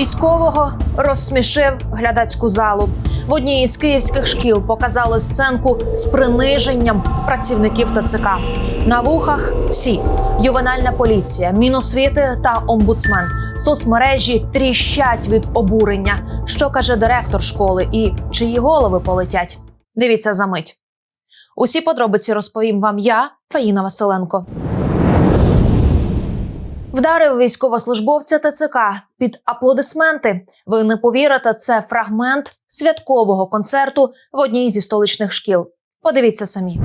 військового розсмішив глядацьку залу. В одній із київських шкіл показали сценку з приниженням працівників ТЦК. На вухах всі ювенальна поліція, міносвіти та омбудсмен. Соцмережі тріщать від обурення. Що каже директор школи і чиї голови полетять? Дивіться за мить. Усі подробиці розповім вам я, Фаїна Василенко. Вдарив військовослужбовця ТЦК під аплодисменти. Ви не повірите, це фрагмент святкового концерту в одній зі столичних шкіл. Подивіться самі.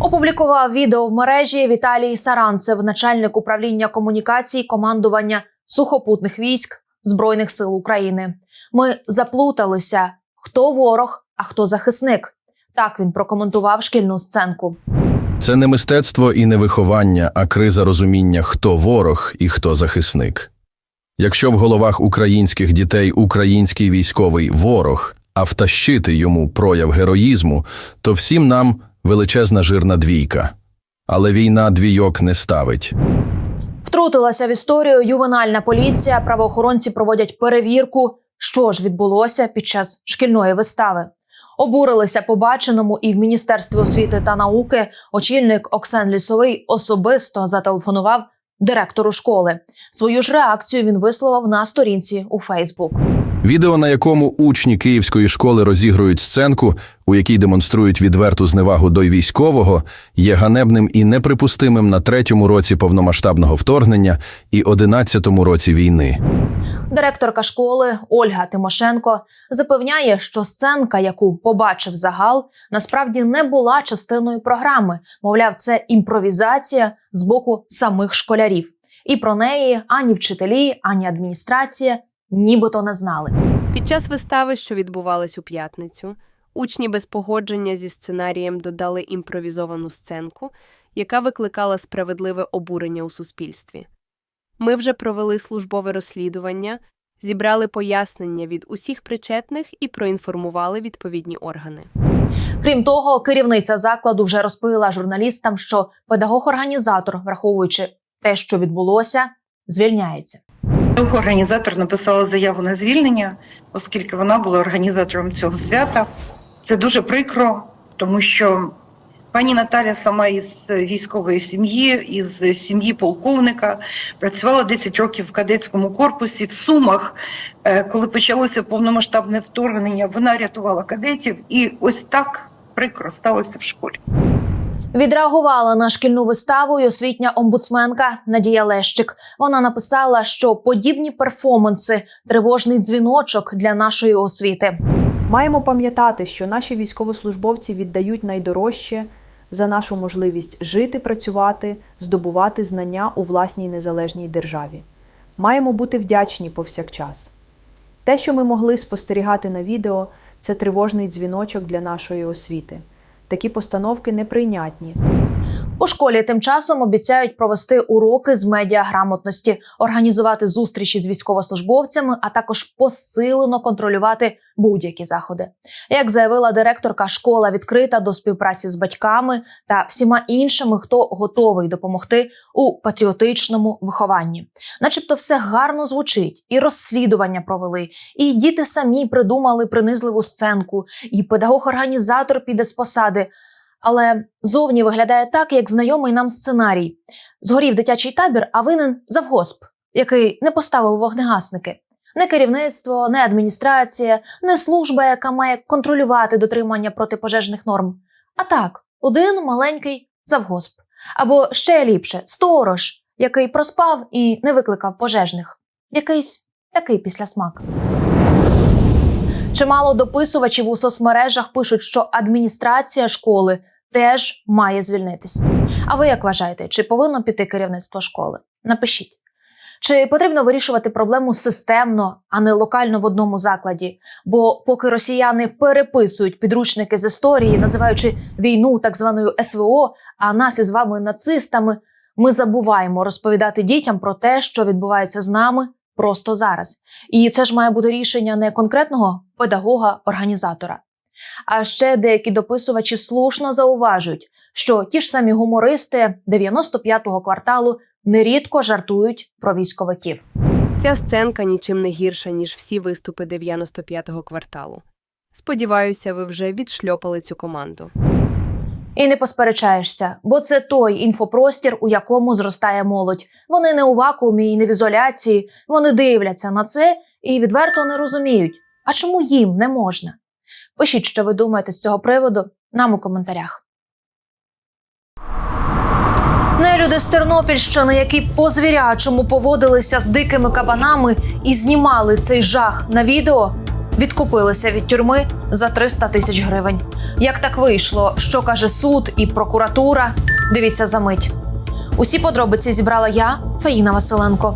Опублікував відео в мережі Віталій Саранцев, начальник управління комунікацій командування сухопутних військ Збройних сил України. Ми заплуталися, хто ворог, а хто захисник. Так він прокоментував шкільну сценку. Це не мистецтво і не виховання, а криза розуміння, хто ворог і хто захисник. Якщо в головах українських дітей український військовий ворог, а втащити йому прояв героїзму, то всім нам величезна жирна двійка. Але війна двійок не ставить. Втрутилася в історію ювенальна поліція. Правоохоронці проводять перевірку, що ж відбулося під час шкільної вистави. Обурилися побаченому і в міністерстві освіти та науки. Очільник Оксен Лісовий особисто зателефонував директору школи. Свою ж реакцію він висловив на сторінці у Фейсбук. Відео, на якому учні київської школи розігрують сценку, у якій демонструють відверту зневагу до військового, є ганебним і неприпустимим на третьому році повномасштабного вторгнення і одинадцятому році війни. Директорка школи Ольга Тимошенко запевняє, що сценка, яку побачив загал, насправді не була частиною програми. Мовляв, це імпровізація з боку самих школярів. І про неї ані вчителі, ані адміністрація нібито не знали. Під час вистави, що відбувалась у п'ятницю, учні без погодження зі сценарієм додали імпровізовану сценку, яка викликала справедливе обурення у суспільстві. Ми вже провели службове розслідування, зібрали пояснення від усіх причетних і проінформували відповідні органи. Крім того, керівниця закладу вже розповіла журналістам, що педагог-організатор, враховуючи те, що відбулося, звільняється. Організатор написала заяву на звільнення, оскільки вона була організатором цього свята. Це дуже прикро, тому що пані Наталя сама із військової сім'ї, із сім'ї полковника, працювала 10 років в кадетському корпусі в Сумах. Е, Коли почалося повномасштабне вторгнення, вона рятувала кадетів, і ось так прикро сталося в школі. Відреагувала на шкільну виставу й освітня омбудсменка Надія Лещик. Вона написала, що подібні перформанси тривожний дзвіночок для нашої освіти. Маємо пам'ятати, що наші військовослужбовці віддають найдорожче за нашу можливість жити, працювати, здобувати знання у власній незалежній державі. Маємо бути вдячні повсякчас. Те, що ми могли спостерігати на відео, це тривожний дзвіночок для нашої освіти. Такі постановки неприйнятні. У школі тим часом обіцяють провести уроки з медіаграмотності, організувати зустрічі з військовослужбовцями, а також посилено контролювати будь-які заходи. Як заявила директорка, школа відкрита до співпраці з батьками та всіма іншими, хто готовий допомогти у патріотичному вихованні. Начебто, все гарно звучить, і розслідування провели, і діти самі придумали принизливу сценку, і педагог-організатор піде з посади. Але зовні виглядає так, як знайомий нам сценарій: згорів дитячий табір, а винен завгосп, який не поставив вогнегасники. Не керівництво, не адміністрація, не служба, яка має контролювати дотримання протипожежних норм. А так, один маленький завгосп. Або ще ліпше сторож, який проспав і не викликав пожежних. Якийсь такий післясмак. Чимало дописувачів у соцмережах пишуть, що адміністрація школи теж має звільнитись. А ви як вважаєте, чи повинно піти керівництво школи? Напишіть. Чи потрібно вирішувати проблему системно, а не локально в одному закладі? Бо поки росіяни переписують підручники з історії, називаючи війну так званою СВО, а нас із вами нацистами, ми забуваємо розповідати дітям про те, що відбувається з нами просто зараз. І це ж має бути рішення не конкретного педагога-організатора. А ще деякі дописувачі слушно зауважують, що ті ж самі гумористи 95-го кварталу нерідко жартують про військовиків. Ця сценка нічим не гірша, ніж всі виступи 95-го кварталу. Сподіваюся, ви вже відшльопали цю команду. І не посперечаєшся, бо це той інфопростір, у якому зростає молодь. Вони не у вакуумі і не в ізоляції. Вони дивляться на це і відверто не розуміють, а чому їм не можна. Пишіть, що ви думаєте з цього приводу нам у коментарях. Нелюди з Тернопільщини, які по звірячому поводилися з дикими кабанами і знімали цей жах на відео, відкупилися від тюрми за 300 тисяч гривень. Як так вийшло? Що каже суд і прокуратура? Дивіться за мить. Усі подробиці зібрала я, Фаїна Василенко.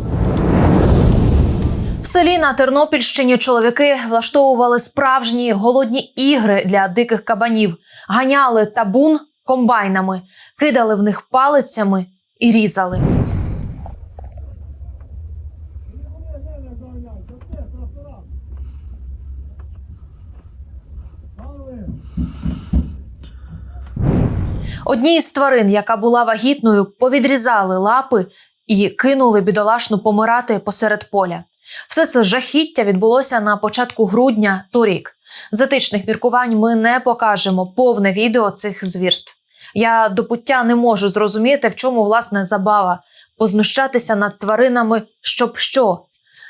В селі на Тернопільщині чоловіки влаштовували справжні голодні ігри для диких кабанів, ганяли табун комбайнами, кидали в них палицями і різали. Одній з тварин, яка була вагітною, повідрізали лапи і кинули бідолашну помирати посеред поля. Все це жахіття відбулося на початку грудня торік. З етичних міркувань ми не покажемо повне відео цих звірств. Я до пуття не можу зрозуміти, в чому власне забава познущатися над тваринами, щоб що.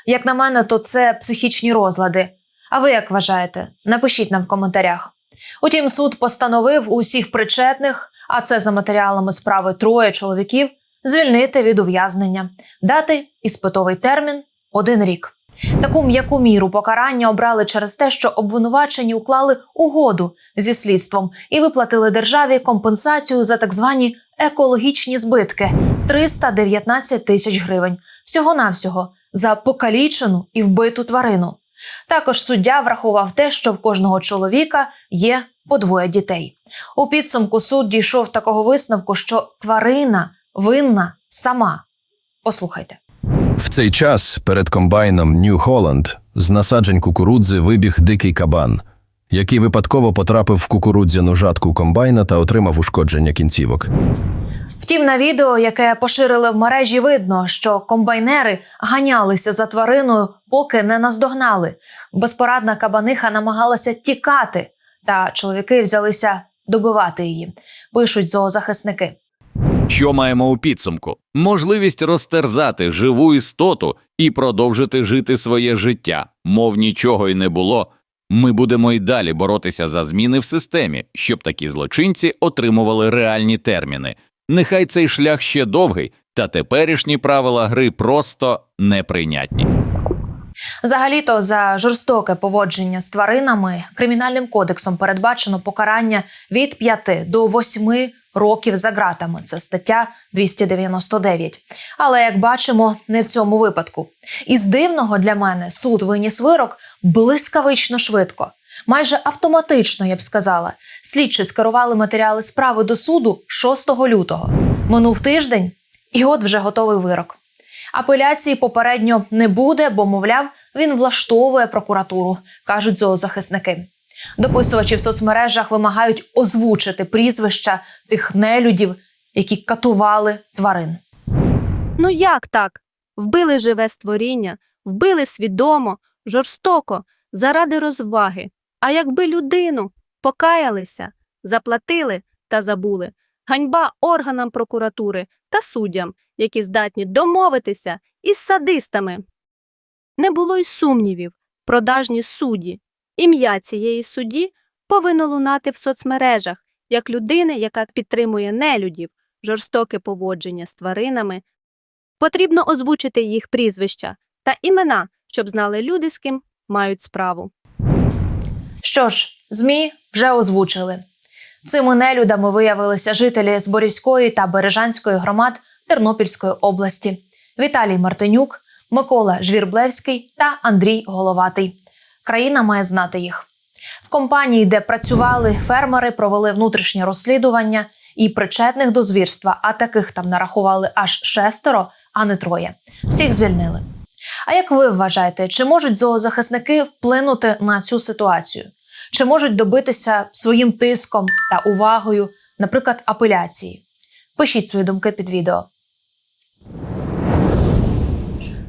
Як на мене, то це психічні розлади. А ви як вважаєте? Напишіть нам в коментарях. Утім, суд постановив усіх причетних, а це за матеріалами справи троє чоловіків, звільнити від ув'язнення, дати іспитовий термін один рік. Таку м'яку міру покарання обрали через те, що обвинувачені уклали угоду зі слідством і виплатили державі компенсацію за так звані екологічні збитки 319 тисяч гривень. Всього навсього за покалічену і вбиту тварину. Також суддя врахував те, що в кожного чоловіка є по двоє дітей. У підсумку суд дійшов такого висновку, що тварина винна сама. Послухайте. В цей час перед комбайном Нью Холланд з насаджень кукурудзи вибіг дикий кабан, який випадково потрапив в кукурудзяну жатку комбайна та отримав ушкодження кінцівок. Втім, на відео, яке поширили в мережі, видно, що комбайнери ганялися за твариною, поки не наздогнали. Безпорадна кабаниха намагалася тікати, та чоловіки взялися добивати її. Пишуть зоозахисники. Що маємо у підсумку? Можливість розтерзати живу істоту і продовжити жити своє життя, мов нічого й не було. Ми будемо й далі боротися за зміни в системі, щоб такі злочинці отримували реальні терміни. Нехай цей шлях ще довгий, та теперішні правила гри просто неприйнятні. Взагалі-то за жорстоке поводження з тваринами кримінальним кодексом передбачено покарання від 5 до 8 років за ґратами. Це стаття 299. Але як бачимо, не в цьому випадку. Із дивного для мене суд виніс вирок блискавично швидко. Майже автоматично, я б сказала, слідчі скерували матеріали справи до суду 6 лютого. Минув тиждень, і от вже готовий вирок. Апеляції попередньо не буде, бо, мовляв, він влаштовує прокуратуру, кажуть зоозахисники. Дописувачі в соцмережах вимагають озвучити прізвища тих нелюдів, які катували тварин. Ну як так? Вбили живе створіння, вбили свідомо, жорстоко, заради розваги. А якби людину покаялися, заплатили та забули. Ганьба органам прокуратури та суддям, які здатні домовитися із садистами. Не було й сумнівів, продажні судді. Ім'я цієї судді повинно лунати в соцмережах як людини, яка підтримує нелюдів, жорстоке поводження з тваринами. Потрібно озвучити їх прізвища та імена, щоб знали люди, з ким мають справу. Що ж, ЗМІ вже озвучили. Цими нелюдами виявилися жителі Зборівської та Бережанської громад Тернопільської області Віталій Мартинюк, Микола Жвірблевський та Андрій Головатий. Країна має знати їх. В компанії, де працювали фермери, провели внутрішнє розслідування і причетних до звірства, а таких там нарахували аж шестеро, а не троє. Всіх звільнили. А як ви вважаєте, чи можуть зоозахисники вплинути на цю ситуацію? Чи можуть добитися своїм тиском та увагою, наприклад, апеляції? Пишіть свої думки під відео.